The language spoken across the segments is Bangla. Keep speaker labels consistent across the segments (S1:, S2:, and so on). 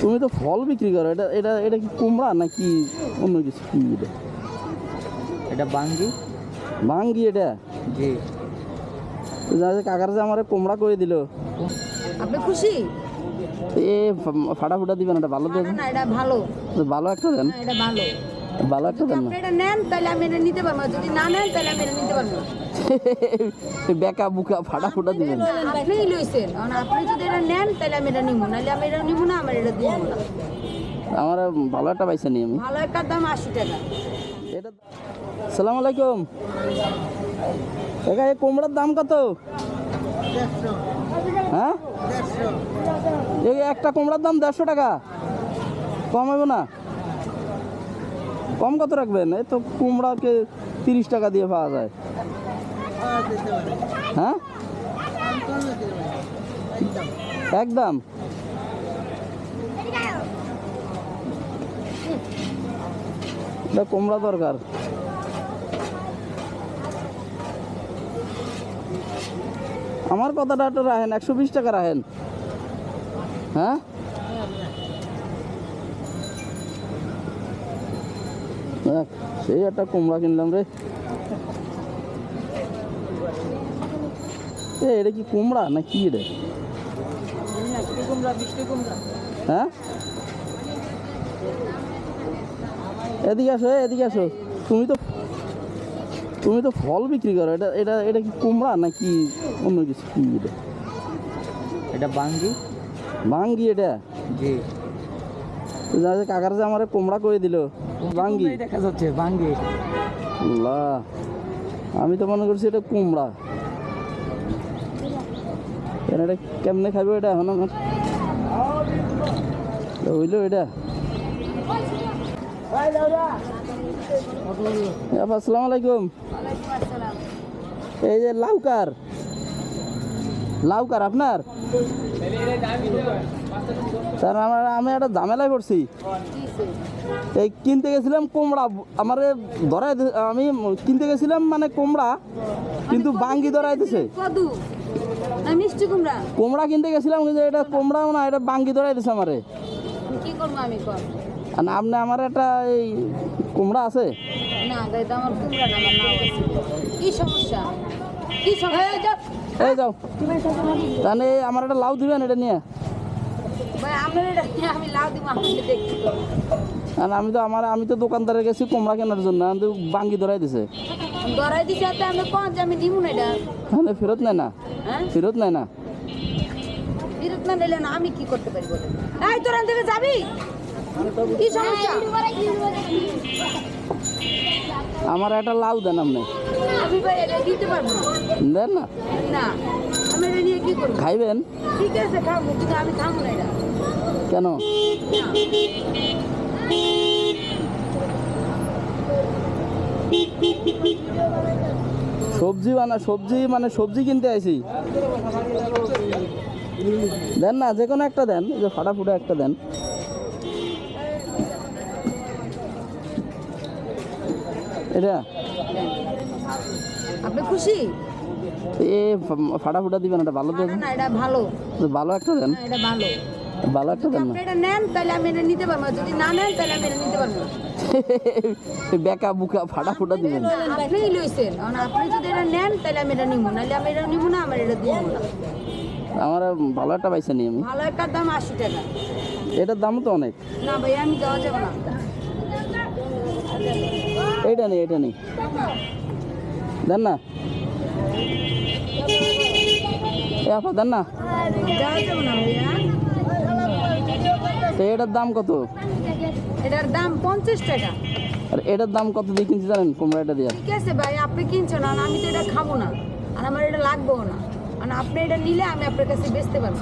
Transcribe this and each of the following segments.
S1: তুমি তো ফল বিক্রি করো এটা এটা এটা কি কুমড়া নাকি অন্য কিছু? কি এটা?
S2: এটা বাঙ্গি।
S1: ভাঙ্গি এটা?
S2: জি।
S1: কাকার যে আমার কুমড়া করে দিল।
S3: আপনি খুশি?
S1: এ ফাটা ফুটা দিবেন এটা ভালো দেবেন
S3: না এটা ভালো।
S1: ভালো একটা দেন।
S3: না এটা ভালো।
S1: ভালো একটা দেন না।
S3: এটা নেন তাহলে আমি এটা নিতে পারব যদি না নেন তাহলে আমি এটা নিতে পারব না।
S1: বেকা বুকা ফাটা ফুটা দিবেন।
S3: আপনিই লইছেন। আপনি যদি এটা নেন তাহলে আমি এটা নিবো নাহলে আমি এটা নিবো না আমার এটা দিব না।
S1: আমার ভালো একটা পাইছে নি আমি।
S3: ভালো একটা দাম আশি টাকা।
S1: এটা সালাম আলাইকুম। একা এই কুমড়ার দাম কত? হ্যাঁ? এই একটা কুমড়ার দাম দেড়শো টাকা। কম হবে না। কম কত রাখবেন? এই তো কুমড়াকে তিরিশ টাকা দিয়ে পাওয়া যায়। হ্যাঁ একদম এটা কুমড়া দরকার আমার কথাটা একটু রাখেন একশো বিশ টাকা রাখেন হ্যাঁ দেখ, সেই একটা কুমড়া কিনলাম রে এ এটা কি কুমড়া না কি রে হ্যাঁ? এদিকে আসো এ, এদিকে আসো। তুমি তো তুমি তো ফল বিক্রি করো। এটা এটা এটা কি কুমড়া নাকি অন্য কিছু? কি এটা?
S2: এটা বাঙ্গি।
S1: ভাঙ্গি এটা?
S2: জি।
S1: কাকার যে আমার কুমড়া করে দিল
S2: কুমড়াই দেখা যাচ্ছে বাঙ্গি।
S1: আল্লাহ। আমি তো মনে করছি এটা কুমড়া। কেন এটা কেমনে খাবে এটা এখন আমার? হইল এটা। আসসালামু আলাইকুম। এই যে লাউকার। লাউকার আপনার? স্যার আমার আমি একটা ঝামেলায় পড়ছি। এই কিনতে গেছিলাম কুমড়া। আমার ধরাই আমি কিনতে গেছিলাম মানে কুমড়া কিন্তু বাঙ্গি ধরাই দিছে
S3: কদু। না মিষ্টি কুমড়া।
S1: কুমড়া কিনতে গেছিলাম কিন্তু এটা কুমড়া না এটা বাঙ্গি ধরাই দিছে আমারে।
S3: কি করব আমি কর?
S1: আর আপনি আমার একটা এই কুমড়া আছে?
S3: না তো আমার কুমড়া না আমার নাও আছে। কি সমস্যা? কি সমস্যা?
S1: এই যাও। তাহলে আমার একটা লাউ দিবেন এটা নিয়ে?
S3: ভাই এটা আমি লাউ দিব দেখি তো।
S1: আর আমি তো আমার আমি তো দোকানদারে গেছি কুমড়া কেনার জন্য কিন্তু বাঙ্গি ধরাই দিছে।
S3: ধরাই দিছে আমি কোন আমি না এটা?
S1: ফেরত নেয় না। ফেরত নেয় না?
S3: বিরত না নিলে না আমি কি করতে পারি বলে এই তোর থেকে যাবি? কি সমস্যা?
S1: আমার একটা লাউ দেন আপনি।
S3: আমি ভাই এটা দিতে পারব না।
S1: দেন না?
S3: না। আমি এটা নিয়ে কি করব?
S1: খাইবেন?
S3: ঠিক আছে খাব কিন্তু আমি খাব না এটা।
S1: কেন?
S3: না।
S1: সবজি বানা সবজি মানে সবজি কিনতে আইছি। দেন না যে কোনো একটা দেন এই যে ফাটা ফুটা একটা দেন। এটা?
S3: আপনি খুশি?
S1: এ ফা- ফাটা ফুটা দিবেন এটা ভালো
S3: না
S1: দেবেন
S3: না এটা ভালো।
S1: ভালো একটা দেন।
S3: এটা ভালো।
S1: ভালো একটা দেন না?
S3: এটা নেন তাহলে আমি এটা নিতে পারব। যদি না নেন তাহলে আমি এটা নিতে পারব না।
S1: বেকা বুকা ফাটা ফুটা দিবেন।
S3: আপনিই লইছেন। আপনি যদি এটা নেন তাহলে আমি এটা নিবো। নাহলে আমি এটা নিবো না আমার এটা দিব না।
S1: আমার ভালো একটা পাইছে নি আমি।
S3: ভালো একটা দাম আশি টাকা।
S1: এটার দাম তো অনেক।
S3: না ভাই আমি দেওয়া যাবে না।
S1: এইটা নেই এটা নেই। দেন না। এ আপা দেন না।
S3: দেওয়া যাবে না ভাইয়া।
S1: তো এটার দাম কত?
S3: এটার দাম পঞ্চাশ টাকা।
S1: আর এটার দাম কত দিয়ে কিনছি জানেন? কুমড়াটা দিয়ে।
S3: ঠিক আছে ভাই আপনি কিনছেন আর আমি তো এটা খাব না। আর আমার এটা লাগবেও না। আর আপনি এটা নিলে আমি আপনার কাছে বেচতে পারব।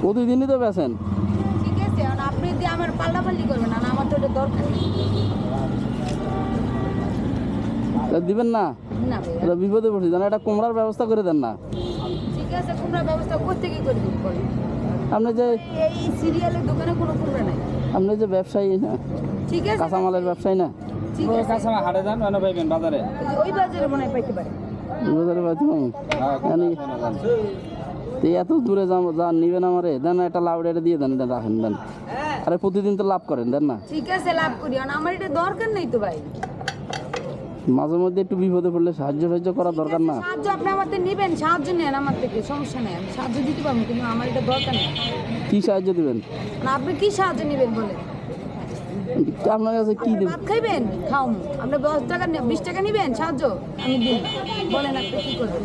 S1: প্রতিদিনই তো বেছেন
S3: ঠিক আছে আর আপনি দিয়ে আমার পাল্টাপাল্টি করবেন আর আমার তো এটা দরকার নেই।
S1: দিবেন না?
S3: না
S1: এটা বিপদে পড়ছি। জানেন এটা কুমড়ার ব্যবস্থা করে দেন না।
S3: ঠিক আছে কুমড়া ব্যবস্থা করতে কি করে বলেন?
S1: আপনি যে
S3: এই সিরিয়ালের দোকানে কোনো নাই।
S1: আপনি যে ব্যবসায়ী না
S3: ঠিক আছে।
S1: কাঁচামালের ব্যবসায়ী না।
S3: ঠিক আছে।
S2: কাঁচামা হাটে যান মানে পাইবেন বাজারে।
S3: ওই বাজারে মনে পাইতে পারে।
S1: বাজারে পাইতে পারব।
S2: হ্যাঁ,
S1: এত দূরে যান যান নিবেন আমারে। দেন একটা লাউ এটা দিয়ে দেন এটা রাখেন দেন। আরে প্রতিদিন তো লাভ করেন দেন না।
S3: ঠিক আছে লাভ করি। আমার এটা দরকার নেই তো ভাই।
S1: মাঝে মধ্যে একটু বিপদে পড়লে সাহায্য সাহায্য করা দরকার না?
S3: সাহায্য আপনি আমার থেকে নেবেন সাহায্য নেন আমার থেকে সমস্যা নেই আমি সাহায্য দিতে পারব কিন্তু আমার এটা দরকার নেই।
S1: কি সাহায্য দিবেন?
S3: না আপনি কি সাহায্য নেবেন বলে
S1: আপনার কাছে কি দেবেন
S3: ভাত খাইবেন? খাও আপনি দশ টাকা বিশ টাকা নেবেন সাহায্য? আমি দিন বলেন আপনি কি করবেন?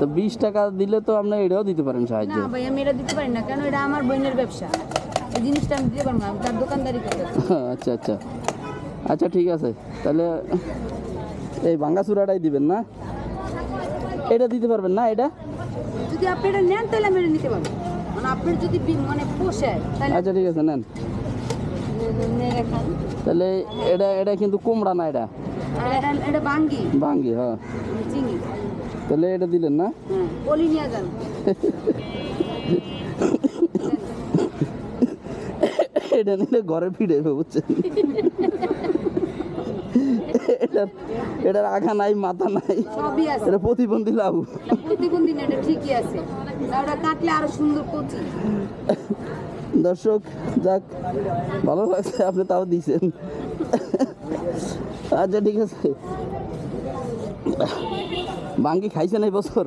S1: তো বিশ টাকা দিলে তো আপনি এটাও দিতে পারেন সাহায্য।
S3: না ভাই আমি এটা দিতে পারি না কেন? এটা আমার বোনের ব্যবসা। এই জিনিসটা আমি দিতে পারব না আমি তার দোকানদারি করতে
S1: আচ্ছা আচ্ছা। আচ্ছা ঠিক আছে। তাহলে এই ভাঙ্গা চূড়াটাই দিবেন না? এটা দিতে পারবেন না এটা?
S3: যদি আপনি এটা নেন তাহলে আমি নিতে পারব। মানে আপনার যদি মানে পোষায়
S1: আচ্ছা ঠিক আছে নেন। তাহলে এটা এটা কিন্তু কুমড়া না এটা?
S3: এটা বাঙ্গি।
S1: ভাঙ্গি হ্যাঁ। তাহলে এটা দিলেন না?
S3: হ্যাঁ বলি নিয়ে যান।
S1: এটা নিলে ঘরে ফিরে বুঝছেন? এটার এটার আগা নাই মাথা নাই। এটা প্রতিবন্ধী লাউ।
S3: প্রতিবন্ধী না এটা ঠিকই আছে। না, কাটলে আরও সুন্দর কচি।
S1: দর্শক যাক ভালো লাগছে আপনি তাও দিয়েছেন। আচ্ছা ঠিক আছে। বাঙ্গি খাইছেন এই বছর?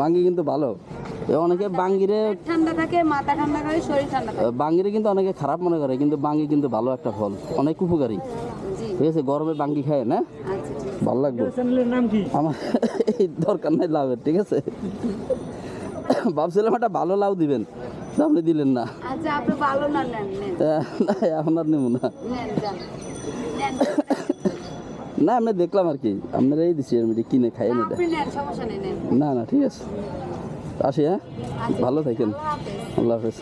S1: বাঙ্গি কিন্তু ভালো। এ অনেকে বাঙ্গিরে
S3: ঠান্ডা থাকে মাথা ঠান্ডা থাকে শরীর ঠান্ডা থাকে
S1: বাঙ্গিরে কিন্তু অনেকে খারাপ মনে করে কিন্তু বাঙ্গি কিন্তু ভালো একটা ফল। অনেক উপকারী। ঠিক আছে গরমে বাঙ্গি খায় না?
S3: আচ্ছা।
S1: ভালো লাগবে।
S2: চ্যানেলের নাম কি?
S1: আমার এই দরকার নাই লাভের ঠিক আছে? ভাবছিলাম একটা ভালো লাউ দিবেন আপনি দিলেন না।
S3: আচ্ছা আপনি ভালো না নেন নেন।
S1: আহ, না এখন আর নেব না। না আমি দেখলাম আর কি আপনারা এই দিচ্ছি আমি কিনে খাই
S3: নেন
S1: না না ঠিক আছে। আসি হ্যাঁ?
S3: আচ্ছা
S1: ভালো থাকেন। আল্লাহ হাফেজ।